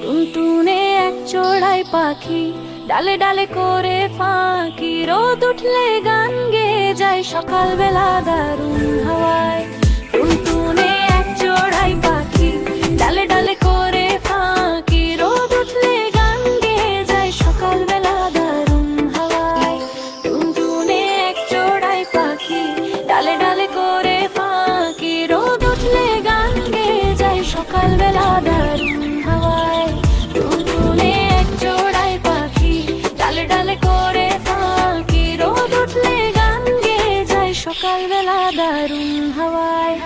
টুনটুনে এক চড়াই পাখি, ডালে ডালে করে ফাঁকি। রোদ উঠলে গান গেয়ে যায়, সকালবেলা দারুণ সকালবেলা দারুণ হাওয়ায় টুনটুনে পাখি ডালে করে ফাঁকি। রোদ উঠলে গান গেয়ে যায় সকালবেলা দারুণ হাওয়ায়।